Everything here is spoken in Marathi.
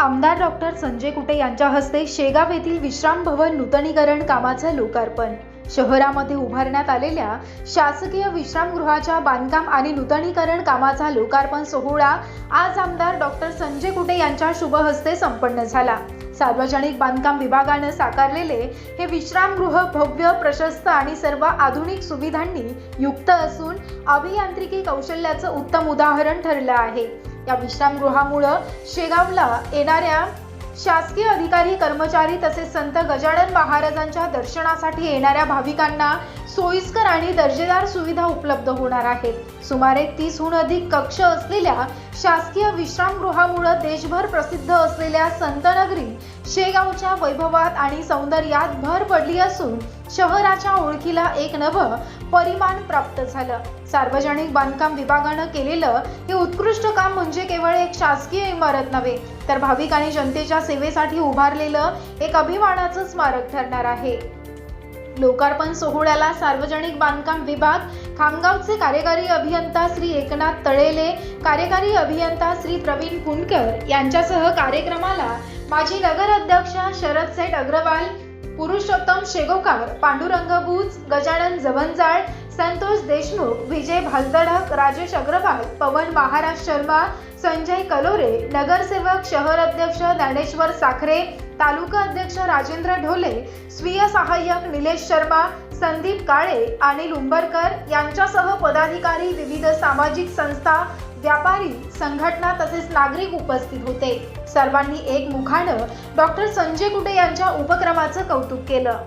आमदार डॉक्टर संजय कुटे यांच्या हस्ते शेगाव येथील विश्राम भवन नूतनीकरण कामाचं लोकार्पण. शहरामध्ये उभारण्यात आलेल्या शासकीय विश्रामगृहाच्या बांधकाम आणि नूतनीकरण कामाचा लोकार्पण सोहळा आज आमदार डॉक्टर संजय कुटे यांच्या शुभ हस्ते संपन्न झाला. सार्वजनिक बांधकाम विभागानं साकारलेले हे विश्रामगृह भव्य प्रशस्त आणि सर्व आधुनिक सुविधांनी युक्त असून अभियांत्रिकी कौशल्याचं उत्तम उदाहरण ठरलं आहे. या विश्रामगृहामुळं शेगावला येणाऱ्या शासकीय अधिकारी कर्मचारी तसेच संत गजानन महाराजांच्या दर्शनासाठी येणाऱ्या भाविकांना सोयीस्कर आणि दर्जेदार सुविधा उपलब्ध होणार आहेत. सुमारे तीसहून अधिक कक्ष असलेल्या शासकीय विश्रामगृहामुळे देशभर प्रसिद्ध असलेल्या संतनगरी शेगावच्या वैभवात आणि सौंदर्यात भर पडली असून शहराच्या ओळखीला एक नवं परिमाण प्राप्त झालं. सार्वजनिक बांधकाम विभागानं केलेलं हे उत्कृष्ट काम म्हणजे केवळ एक शासकीय इमारत नव्हे तर भाविक आणि जनतेच्या सेवेसाठी उभारलेलं एक अभिमानाचं स्मारक ठरणार आहे. लोकार्पण सोहळ्याला सार्वजनिक बांधकाम विभाग खामगावचे कार्यकारी अभियंता श्री एकनाथ तळेले कार्यकारी अभियंता श्री प्रवीण कुंडकर यांच्यासह कार्यक्रमाला माजी नगर अध्यक्ष शरद सेठ अग्रवाल पुरुषोत्तम शेगोकार पांडुरंग भूज गजानन जवंजाळ संतोष देशमुख विजय भालदडक राजेश अग्रवाल पवन महाराज शर्मा संजय कलोरे नगरसेवक शहर अध्यक्ष ज्ञानेश्वर साखरे तालुका अध्यक्ष राजेंद्र ढोले स्वीय सहाय्यक निलेश शर्मा संदीप काळे आणि उंबरकर यांच्यासह पदाधिकारी विविध सामाजिक संस्था व्यापारी संघटना तसेच नागरिक उपस्थित होते. सर्वांनी एक मुखानं डॉक्टर संजय कुटे यांच्या उपक्रमाचं कौतुक केलं.